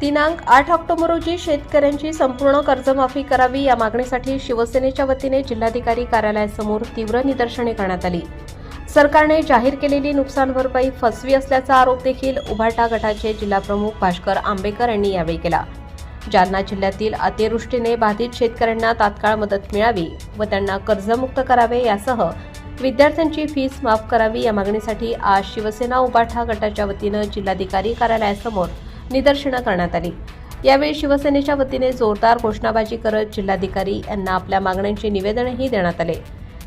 दिनांक आठ ऑक्टोबर रोजी शेतकऱ्यांची संपूर्ण कर्जमाफी करावी या मागणीसाठी शिवसेनेच्या वतीने जिल्हाधिकारी कार्यालयासमोर तीव्र निदर्शने करण्यात आली. सरकारने जाहीर केलेली नुकसान भरपाई फसवी असल्याचा आरोप देखील उभाटा गटाचे जिल्हाप्रमुख भास्कर आंबेकर यांनी यावेळी केला. जालना जिल्ह्यातील अतिवृष्टीने बाधित शेतकऱ्यांना तात्काळ मदत मिळावी व त्यांना कर्जमुक्त करावे यासह विद्यार्थ्यांची फीस माफ करावी या मागणीसाठी आज शिवसेना उबाठा गटाच्या वतीनं जिल्हाधिकारी कार्यालयासमोर निदर्शनं करण्यात आली. यावेळी शिवसेनेच्या वतीने जोरदार घोषणाबाजी करत जिल्हाधिकारी यांना आपल्या मागण्यांची निवेदनही देण्यात आले.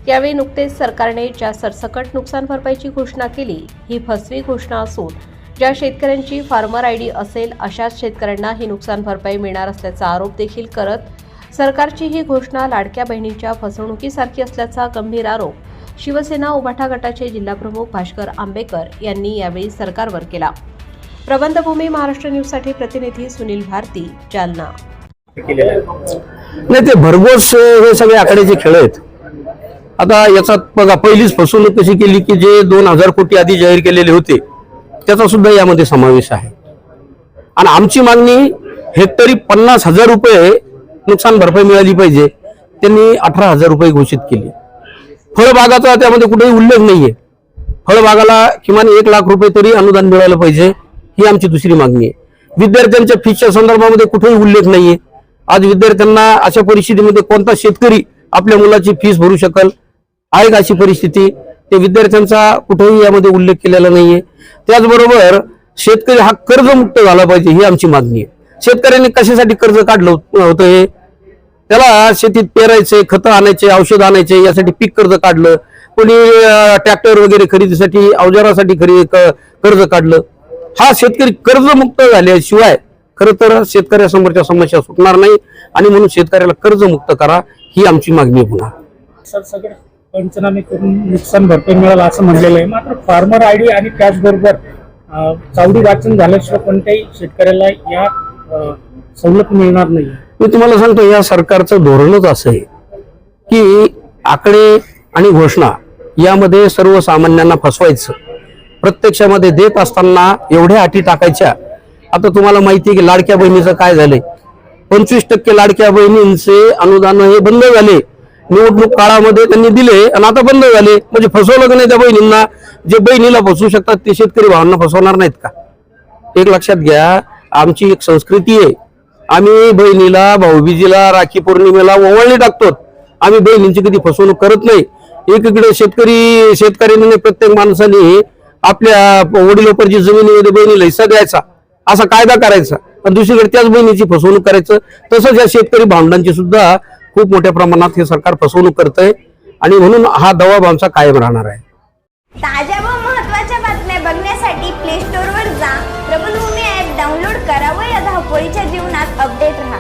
यावेळी नुकतेच सरकारने ज्या सरसकट नुकसान भरपाईची घोषणा केली ही फसवी घोषणा असून ज्या शेतकऱ्यांची फार्मर आय डी असेल अशाच शेतकऱ्यांना ही नुकसान भरपाई मिळणार असल्याचा आरोप देखील करत सरकारची ही घोषणा लाडक्या बहिणींच्या फसवणुकीसारखी असल्याचा गंभीर आरोप शिवसेना उभाठा गटाचे जिल्हाप्रमुख भास्कर आंबेकर यांनी यावेळी सरकारवर केला. प्रबंधभूमी महाराष्ट्र न्यूजसाठी प्रतिनिधी सुनील भारती जालना. नाही ते भरघोस हे सगळे आकड्याचे खेळ आहेत. आता याचा बघा पहिलीच फसवणूक कशी केली की जे दोन हजार कोटी आधी जाहीर केलेले होते त्याचा सुद्धा यामध्ये समावेश आहे. आणि आमची मागणी हेक्टरी पन्नास हजार रुपये नुकसान भरपाई मिळाली पाहिजे त्यांनी अठरा हजार रुपये घोषित केली. फळबागाचा त्यामध्ये कुठेही उल्लेख नाहीये. फळबागाला किमान एक लाख रुपये तरी अनुदान मिळालं पाहिजे ही आमची दुसरी मागणी आहे. विद्यार्थ्यांच्या फीच्या संदर्भामध्ये कुठेही उल्लेख नाहीये. आज विद्यार्थ्यांना अशा परिस्थितीमध्ये कोणता शेतकरी आपल्या मुलाची फीस भरू शकल आहे का अशी परिस्थिती? ते विद्यार्थ्यांचा कुठेही यामध्ये उल्लेख केलेला नाहीये. त्याचबरोबर शेतकरी हा कर्जमुक्त झाला पाहिजे ही आमची मागणी आहे. शेतकऱ्यांनी कशासाठी कर्ज काढलं होतं हे? त्याला शेतीत पेरायचे खतं आणायचे औषध आणायचे यासाठी पीक कर्ज काढलं. कोणी ट्रॅक्टर वगैरे खरेदीसाठी अवजारासाठी खरेदी कर्ज काढलं. हा शेतकरी कर्जमुक्त झाल्याशिवाय खरं तर शेतकऱ्यासमोरच्या समस्या सुटणार नाही. आणि म्हणून शेतकऱ्याला कर्जमुक्त करा ही आमची मागणी पुन्हा सर सगळं पंचनामे करून नुकसान भरपाई मिळालं असं म्हणलेलं आहे. मात्र फार्मर आयडी आणि त्याचबरोबर चावडी वाचन झाल्याशिवाय कोणत्याही शेतकऱ्याला या सवलत मिळणार नाही. मी तुम्हाला सांगतो या सरकारचं धोरणच असं आहे की आकडे आणि घोषणा यामध्ये सर्वसामान्यांना फसवायचं. प्रत्यक्षामध्ये देत असताना एवढ्या अटी टाकायच्या. आता तुम्हाला माहिती आहे की लाडक्या बहिणीचं काय झालंय? पंचवीस टक्के लाडक्या बहिणींचे अनुदान हे बंद झाले. निवडणूक काळामध्ये त्यांनी दिले आणि आता बंद झाले. म्हणजे फसवलं का नाही त्या बहिणींना. जे बहिणीला फसवू शकतात ते शेतकरी भावांना फसवणार नाहीत का? एक लक्षात घ्या आमची एक संस्कृती आहे. आम्ही बहिणीला भाऊबीजीला राखी पौर्णिमेला ओवाळणी टाकतो. आम्ही बहिणींची कधी फसवणूक करत नाही. एकीकडे शेतकरी शेतकऱ्यांनी प्रत्येक माणसाने आपल्या वडिलोपरची जमिनीमध्ये बहिणीला हिस्सा द्यायचा असा कायदा करायचा आणि दुसरीकडे त्याच बहिणीची फसवणूक करायचं. तसंच या शेतकरी भावंडांची सुद्धा खूप मोठ्या प्रमाणात हे सरकार फसवणूक करत आहे आणि म्हणून हा दबाव आमचा कायम राहणार आहे. ताज्या व महत्त्वाच्या बातम्या बघण्यासाठी प्ले स्टोअरवर जा. प्रबलभूमी ॲप डाउनलोड करा व या धावपळीच्या जीवनात अपडेट राहा.